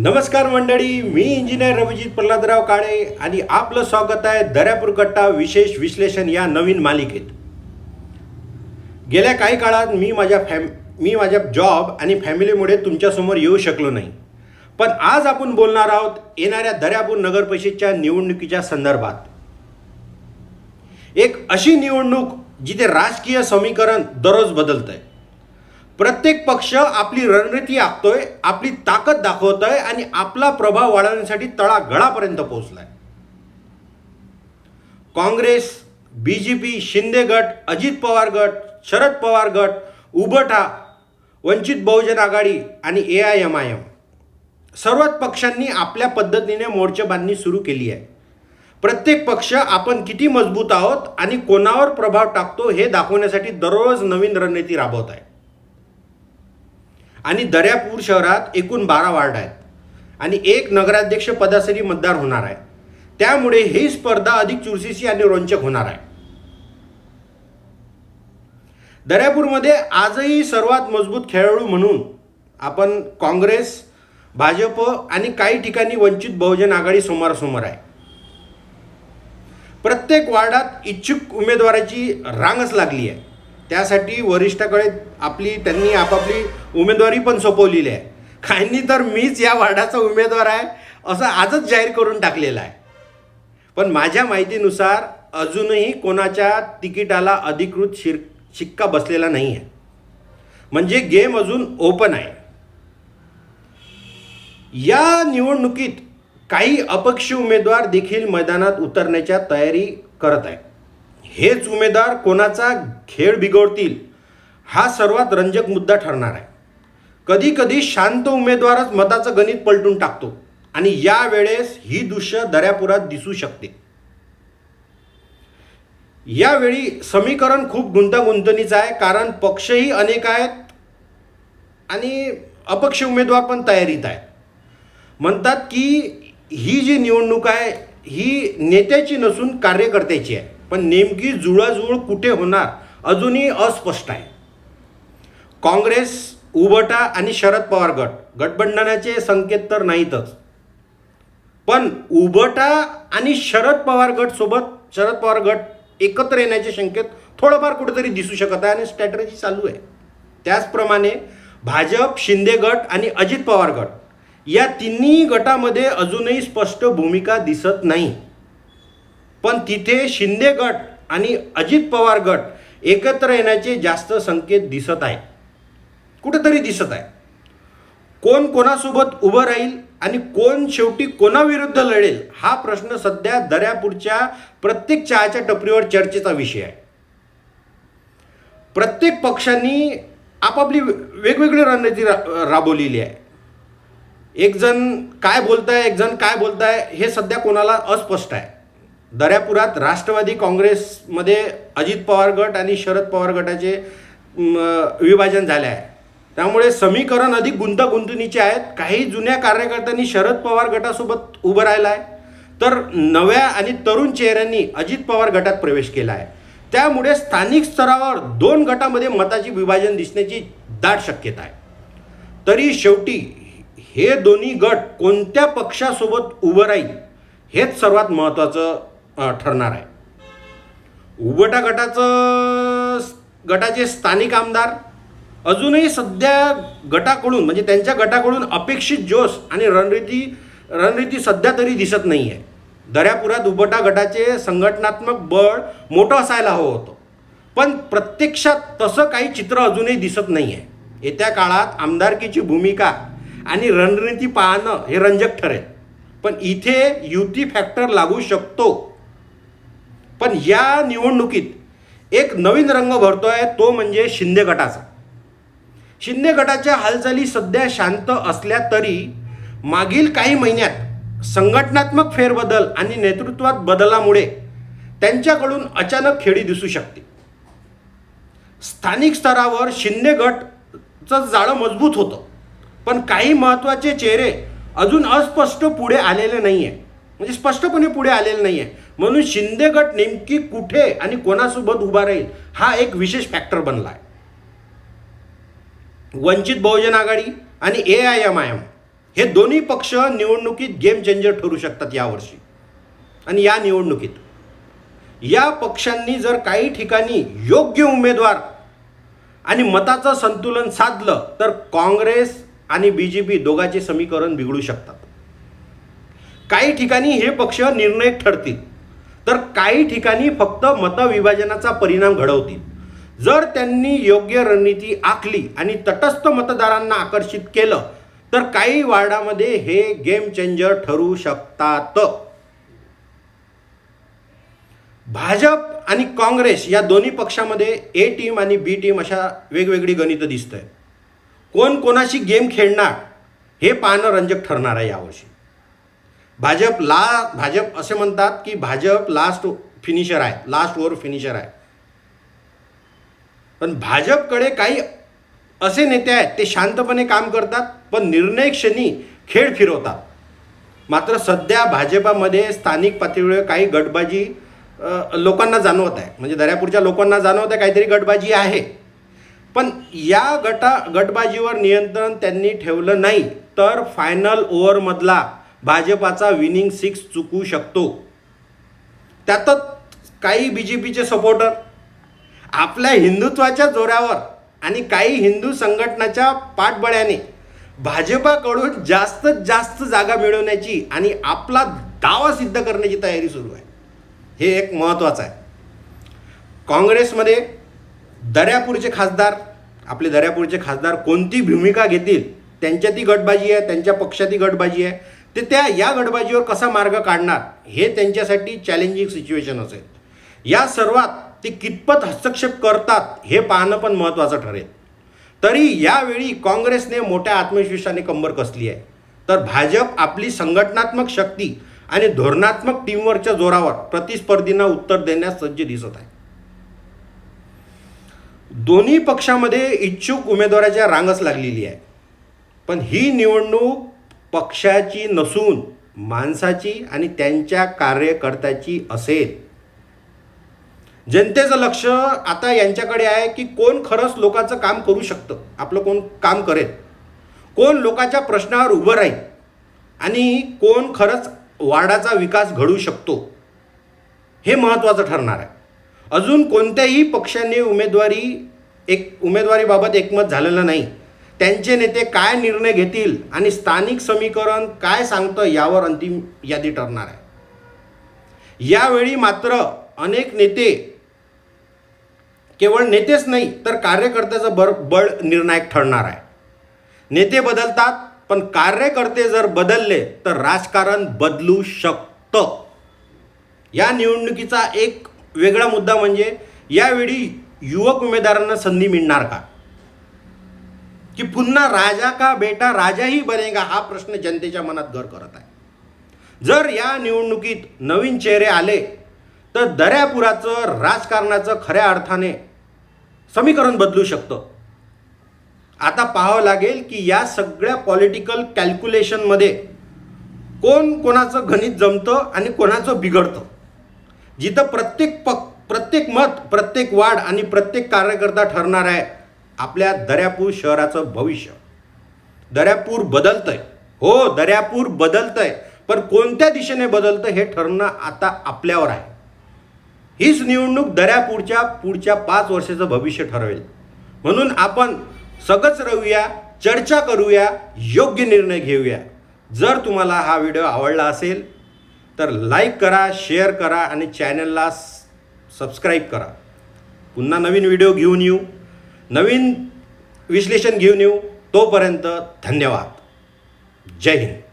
नमस्कार मंडळी मी इंजिनियर रविजित प्रल्हादराव काळे आणि आपलं स्वागत आहे दर्यापूर कट्टा विशेष विश्लेषण या नवीन मालिकेत. गेल्या काही काळात मी माझ्या फॅम मी माझ्या जॉब आणि फॅमिलीमुळे तुमच्यासमोर येऊ शकलो नाही. पण आज आपण बोलणार आहोत येणाऱ्या दर्यापूर नगर परिषदच्या निवडणुकीच्या संदर्भात. एक अशी निवडणूक जिथे राजकीय समीकरण दररोज बदलत आहे प्रत्येक पक्ष आपली रणनीती आखतोय आपली ताकद दाखवतोय आणि आपला प्रभाव वाढवण्यासाठी तळागळापर्यंत पोहोचलाय. Congress B J P Shinde गट अजित पवार गट शरद पवार गट उबटा वंचित बहुजन आघाडी आणि A I M I M. सर्वच पक्षांनी आपल्या पद्धतीने मोर्चेबांधणी सुरू केली आहे. प्रत्येक पक्ष आपण किती मजबूत आहोत आणि कोणावर प्रभाव टाकतो हे दाखवण्यासाठी दररोज नवीन रणनीती राबवत आहे. आणि दर्यापूर शहरात एकूण बारा वार्ड आहेत. आणि एक नगराध्यक्ष पदासाठी मतदार होणार आहे. त्यामुळे ही स्पर्धा अधिक चुरशीची आणि रोचक होणार आहे. दर्यापूरमध्ये आजही सर्वात मजबूत खेळाडू म्हणून आपण काँग्रेस भाजप आणि काही ठिकाणी वंचित बहुजन आघाडी समोरासमोर आहे. प्रत्येक वार्डात इच्छुक उमेदवाराची रांगच लागली आहे. त्यासाठी वरिष्ठाकडे आपली त्यांनी आपापली उमेदवारी पण सोपवलेली आहे. काहींनी तर मीच या वार्डाचा उमेदवार आहे असं आजच जाहीर करून टाकलेलं आहे. पण माझ्या माहितीनुसार अजूनही कोणाच्या तिकिटाला अधिकृत शिर शिक्का बसलेला नाही आहे. म्हणजे गेम अजून ओपन आहे. या निवडणुकीत काही अपक्ष उमेदवार देखील मैदानात उतरण्याच्या तयारी करत आहे हेच उमेदवार कोणाचा खेळ बिघडतील हा सर्वात रंजक मुद्दा ठरणार आहे. कधी कधी शांत उमेदवारच मताचं गणित पलटून टाकतो आणि यावेळेस ही दृश्य दर्यापुरात दिसू शकते. यावेळी समीकरण खूप गुंतागुंतणीचं आहे कारण पक्षही अनेक आहेत आणि अपक्ष उमेदवार पण तयारीत आहेत. म्हणतात की ही जी निवडणूक आहे ही नेत्याची नसून कार्यकर्त्याची आहे. पण नेमकी जुळाजुळ कुठे होणार अजूनही अस्पष्ट आहे. काँग्रेस उबटा आणि शरद पवार गट गटबंधनाचे संकेत तर नाहीतच. पण उबटा आणि शरद पवार गट सोबत शरद पवार गट एकत्र येण्याचे संकेत थोडंफार कुठेतरी दिसू शकत आहे आणि स्ट्रॅटर्जी चालू आहे. त्याचप्रमाणे भाजप शिंदे गट आणि अजित पवार गट या तिन्ही गटामध्ये अजूनही स्पष्ट भूमिका दिसत नाही. पण तिथे शिंदे गट आणि अजित पवार गट एकत्र येण्याचे जास्त संकेत दिसत आहे कुठेतरी दिसत आहे कोण कोणासोबत उभं राहील आणि कोण शेवटी कोणाविरुद्ध लढेल हा प्रश्न सध्या दर्यापूरच्या प्रत्येक चहाच्या टपरीवर चर्चेचा विषय आहे. प्रत्येक पक्षांनी आपापली वेगवेगळी रणनीती रा राबवलेली आहे. एकजण काय बोलताय एकजण काय बोलताय हे सध्या कोणाला अस्पष्ट आहे. दर्यापुरात राष्ट्रवादी काँग्रेसमध्ये अजित पवार गट आणि शरद पवार गटाचे विभाजन झाले आहे त्यामुळे समीकरण अधिक गुंतागुंतुनीचे आहेत. काही जुन्या कार्यकर्त्यांनी शरद पवार गटासोबत उभं राहिलं आहे तर नव्या आणि तरुण चेहऱ्यांनी अजित पवार गटात प्रवेश केला आहे त्यामुळे स्थानिक स्तरावर दोन गटामध्ये मताची विभाजन दिसण्याची दाट शक्यता आहे. तरी शेवटी हे दोन्ही गट कोणत्या पक्षासोबत उभं राहील हेच सर्वात महत्त्वाचं ठरणार आहे. उबटा गटाचं गटाचे स्थानिक आमदार अजूनही सध्या गटाकडून म्हणजे त्यांच्या गटाकडून अपेक्षित जोश आणि रणनीती रणनीती सध्या तरी दिसत नाही आहे दर्यापुरात उबटा गटाचे संघटनात्मक बळ मोठं असायला हवं होतं. पण प्रत्यक्षात तसं काही चित्र अजूनही दिसत नाही आहे येत्या काळात आमदारकीची भूमिका आणि रणनीती पाहणं हे रंजक ठरेल. पण इथे युती फॅक्टर लागू शकतो. पण या निवडणुकीत एक नवीन रंग भरतोय तो म्हणजे शिंदे गटाचा. शिंदे गटाच्या हालचाली सध्या शांत असल्या तरी मागील काही महिन्यात संघटनात्मक फेरबदल आणि नेतृत्वात बदलामुळे त्यांच्याकडून अचानक खेळी दिसू शकते. स्थानिक स्तरावर शिंदे गटचं जाळं मजबूत होतं पण काही महत्त्वाचे चेहरे अजून अस्पष्ट पुढे आलेले नाही आहे म्हणजे स्पष्टपणे पुढे आलेलं नाही आहे म्हणून शिंदे गट नेमकी कुठे आणि कोणासोबत उभा राहील हा एक विशेष फॅक्टर बनला आहे वंचित बहुजन आघाडी आणि A I M I M हे दोन्ही पक्ष निवडणुकीत गेम चेंजर ठरू शकतात यावर्षी. आणि या निवडणुकीत. या पक्षांनी जर काही ठिकाणी योग्य उमेदवार आणि मताचं संतुलन साधलं तर काँग्रेस आणि बी जे पी दोघांचे समीकरण बिघडू शकतात. काही ठिकाणी हे पक्ष निर्णायक ठरतील. तर काही ठिकाणी फक्त मतविभाजनाचा परिणाम घडवतील. जर त्यांनी योग्य रणनीती आखली आणि तटस्थ मतदारांना आकर्षित केलं तर काही वार्डामध्ये हे गेम चेंजर ठरू शकतात. भाजप आणि काँग्रेस या दोन्ही पक्षामध्ये ए टीम आणि बी टीम अशा वेगवेगळी गणितं दिसत आहे कोण कोणाशी गेम खेळणार हे पाहणं रंजक ठरणार आहे यावर्षी. भाजप ला भाजप असे म्हणतात की भाजप लास्ट फिनिशर आहे लास्ट ओव्हर फिनिशर आहे. पण भाजपकडे काही असे नेते आहेत ते शांतपणे काम करतात पण निर्णय क्षणी खेळ फिरवतात. मात्र सध्या भाजपामध्ये स्थानिक पातळीवर काही गटबाजी लोकांना जाणवत आहे. म्हणजे दर्यापूरच्या लोकांना जाणवत आहे काहीतरी गटबाजी आहे. पण या गटा गटबाजीवर नियंत्रण त्यांनी ठेवलं नाही. तर फायनल ओव्हरमधला भाजपाचा विनिंग सिक्स चुकू शकतो. त्यातच काही बी जे पीचे सपोर्टर आपल्या हिंदुत्वाच्या जोरावर आणि काही हिंदू संघटनाच्या पाठबळ्याने भाजपाकडून जास्तीत जास्त जागा मिळवण्याची आणि आपला दावा सिद्ध करण्याची तयारी सुरू आहे. हे एक महत्त्वाचं आहे. काँग्रेसमध्ये दर्यापूरचे खासदार आपले दर्यापूरचे खासदार कोणती भूमिका घेतील त्यांच्या ती गटबाजी आहे त्यांच्या पक्षातही गटबाजी आहे. ते त्या या गटबाजीवर कसा मार्ग काढणार हे त्यांच्यासाठी चॅलेंजिंग सिच्युएशन असेल. या सर्वात ते कितपत हस्तक्षेप करतात हे पाहणं पण महत्त्वाचं ठरेल. तरी यावेळी काँग्रेसने मोठ्या आत्मविश्वासाने कंबर कसली आहे. तर भाजप आपली संघटनात्मक शक्ती आणि धोरणात्मक टीमवरच्या जोरावर प्रतिस्पर्धींना उत्तर देण्यास सज्ज दिसत आहे. दोन्ही पक्षामध्ये इच्छुक उमेदवाराच्या रांगच लागलेली आहे. पण ही निवडणूक पक्षाची नसून माणसाची आणि त्यांच्या कार्यकर्त्याची असेल. जनतेचं लक्ष आता यांच्याकडे आहे की कोण खरंच लोकांचं काम करू शकतं आपलं कोण काम करेल. कोण लोकांच्या प्रश्नावर उभं राहील आणि कोण खरंच वाडाचा विकास घडू शकतो हे महत्त्वाचं ठरणार आहे. अजून कोणत्याही पक्षाने उमेदवारी एक उमेदवारीबाबत एकमत झालेलं नाही. त्यांचे नेते काय निर्णय घेतील आणि स्थानिक समीकरण काय सांगतं यावर अंतिम यादी ठरणार आहे. यावेळी मात्र अनेक नेते केवळ नेतेच नाही तर कार्यकर्त्याचं बर बळ निर्णायक ठरणार आहे. नेते बदलतात पण कार्यकर्ते जर बदलले तर राजकारण बदलू शकतं. या निवडणुकीचा एक वेगळा मुद्दा म्हणजे यावेळी युवक उमेदवारांना संधी मिळणार का? की पुन्हा राजा का बेटा राजाही बनेगा हा प्रश्न जनतेच्या मनात घर करत आहे. जर या निवडणुकीत नवीन चेहरे आले तर दर्यापुराचं राजकारणाचं खऱ्या अर्थाने समीकरण बदलू शकतं. आता पाहावं लागेल की या सगळ्या पॉलिटिकल कॅल्क्युलेशनमध्ये कोण कोणाचं गणित जमतं आणि कोणाचं बिघडतं. जिथं प्रत्येक पक प्रत्येक मत प्रत्येक वाढ आणि प्रत्येक कार्यकर्ता ठरणार आहे आपल्या दर्यापूर शहराचं भविष्य. दर्यापूर बदलतंय. हो दर्यापूर बदलतंय. पण कोणत्या दिशेने बदलतं हे ठरणं आता आपल्यावर आहे. हीच निवडणूक दर्यापूरच्या पुढच्या पाच वर्षाचं भविष्य ठरवेल. म्हणून आपण सगळंच रहूया चर्चा करूया योग्य निर्णय घेऊया. जर तुम्हाला हा व्हिडिओ आवडला असेल तर लाईक करा शेअर करा आणि चॅनलला सबस्क्राईब करा. पुन्हा नवीन व्हिडिओ घेऊन येऊ. नवीन विश्लेषण घेऊन येऊ. तोपर्यंत धन्यवाद. जय हिंद.